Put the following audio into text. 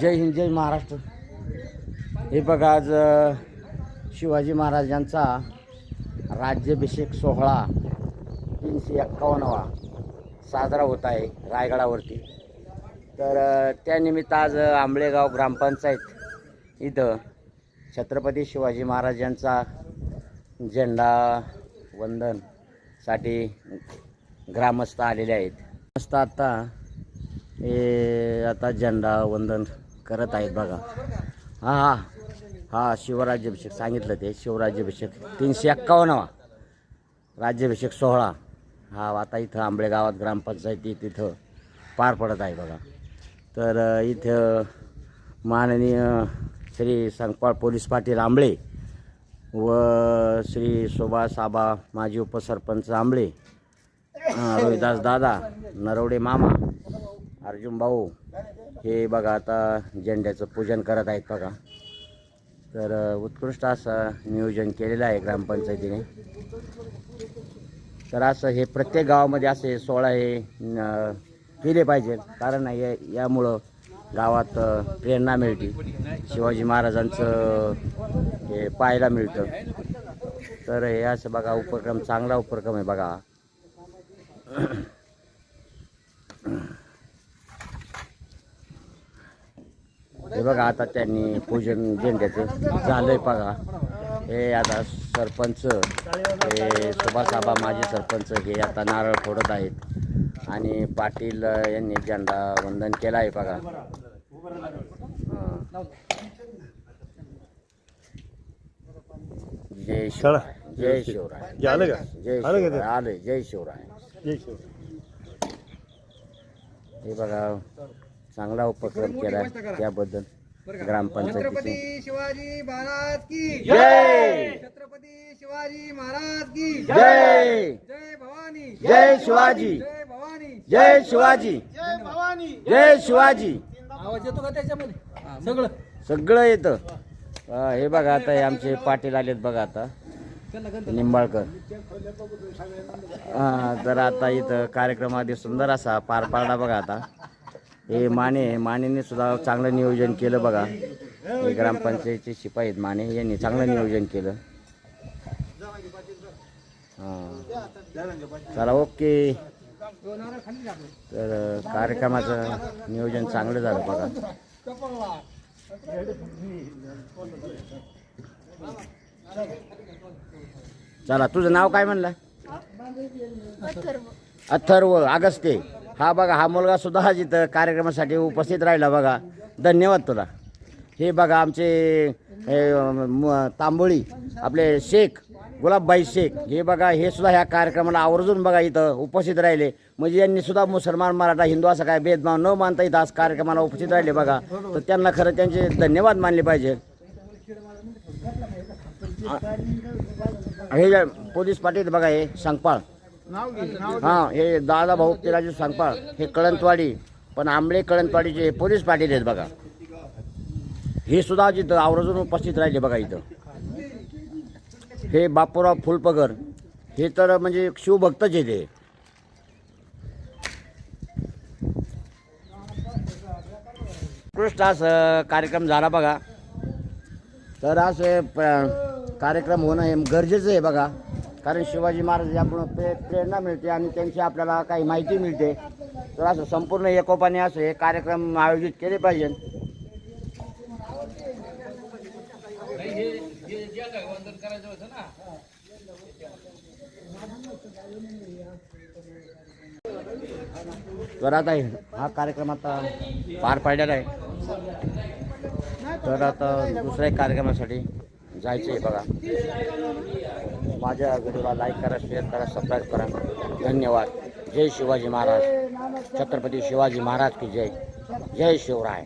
जय हिंद जय महाराष्ट्र. हे बघा आज शिवाजी महाराजांचा राज्याभिषेक सोहळा तीनशे एक्कावन्नवा साजरा होत आहे रायगडावरती. तर त्यानिमित्त आज आंबळेगाव ग्रामपंचायत इथं छत्रपती शिवाजी महाराजांचा झेंडा वंदनसाठी ग्रामस्थ आलेले आहेत. ग्रामस्थ आता हे आता झेंडा वंदन करत आहेत बघा. हा हा. हा शिवराज्याभिषेक सांगितलं ते. शिवराज्याभिषेक तीनशे एक्कावन्नवा. राज्याभिषेक सोहळा. हा आता इथं आंबळे गावात ग्रामपंचायती तिथं पार पडत आहे बघा. तर इथं माननीय श्री संकपाळ पोलीस पाटील आंबळे व श्री सुभाष आबा माजी उपसरपंच आंबळे रोहिदास दादा नरवडे मामा अर्जुन भाऊ हे बघा आता झेंड्याचं पूजन करत आहेत बघा. तर उत्कृष्ट असं नियोजन केलेलं आहे ग्रामपंचायतीने. तर असं हे प्रत्येक गावामध्ये असे सोहळा हे केले पाहिजे. कारण या यामुळं गावात प्रेरणा मिळते. शिवाजी महाराजांचं हे पाहायला मिळतं. तर हे असं बघा उपक्रम चांगला उपक्रम आहे बघा. बघा आता त्यांनी पूजन झेंड्याचं झालंय बघा. हे आता सरपंच हे सुभाषाबा माजी सरपंच हे आता नारळ फोडत आहेत. आणि पाटील यांनी झेंडा वंदन केलं आहे बघा. जय शिव जय शिवराय. जय? शिवराय. आले. जय शिवराय. हे बघा चांगला उपक्रम केला त्याबद्दल. ग्रामपंचायतीचे. छत्रपती शिवाजी महाराज की जय! छत्रपती शिवाजी महाराज की जय! जय भवानी! जय शिवाजी! जय भवानी! जय शिवाजी! जय भवानी! जय शिवाजी! आवाज येतो का त्याच्यामध्ये? सगळं? सगळं येतं. हा, हे बघा आता हे आमचे पाटील आलेत बघा आता. निंबाळकर. हा तर आता इथं कार्यक्रम आधी सुंदर असा पार पाडला बघा आता. हे माने मानेने सुद्धा चांगलं नियोजन केलं बघा. हे ग्रामपंचायतचे शिपाई आहेत माने यांनी चांगलं नियोजन केलं. हा. चला ओके. तर कार्यक्रमाचं नियोजन चांगलं झालं बघा. चला तुझं नाव काय म्हणलं? अथर्व. अगस्ते. हा बघा हा मुलगा सुद्धा हा जिथं कार्यक्रमासाठी उपस्थित राहिला बघा. धन्यवाद तुला. हे बघा आमचे हे, म- तांबोळी आपले शेख गुलाबबाई शेख हे बघा हे सुद्धा ह्या कार्यक्रमाला आवर्जून बघा इथं उपस्थित राहिले. म्हणजे यांनी सुद्धा मुसलमान मराठा हिंदू असा काय भेदभाव न मानता इथं आज कार्यक्रमाला उपस्थित राहिले बघा. तर त्यांना खरं त्यांचे धन्यवाद मानले पाहिजे. हे पोलीस पाटील बघा हे सांगपाळ. हा हे दादा भाऊ पिराजू सांगपाळ हे कळंतवाडी पण आंबळे कळंतवाडीचे हे पोलीस पाटील आहेत बघा. हे सुद्धा जिथं आवर्जून उपस्थित राहिले बघा इथं. हे बापूराव फुलपगर हे तर म्हणजे शिवभक्तच आहे ते उत्कृष्ट असं कार्यक्रम झाला बघा. तर असं कार्यक्रम होणं हे गरजेचं आहे बघा. कारण शिवाजी महाराज याकडून प्रे प्रेरणा मिळते आणि त्यांची आपल्याला काही माहिती मिळते. तर असं संपूर्ण एकोपाने असं हे कार्यक्रम आयोजित केले पाहिजे. तर आता हे- हा कार्यक्रम आता पार पाडलेला आहे. तर आता दुसऱ्या कार्यक्रमासाठी जायचं आहे बघा. माझ्या व्हिडिओला लाईक करा शेअर करा सबस्क्राईब करा. धन्यवाद. जय शिवाजी महाराज. छत्रपती शिवाजी महाराज की जय. जय शिवराय.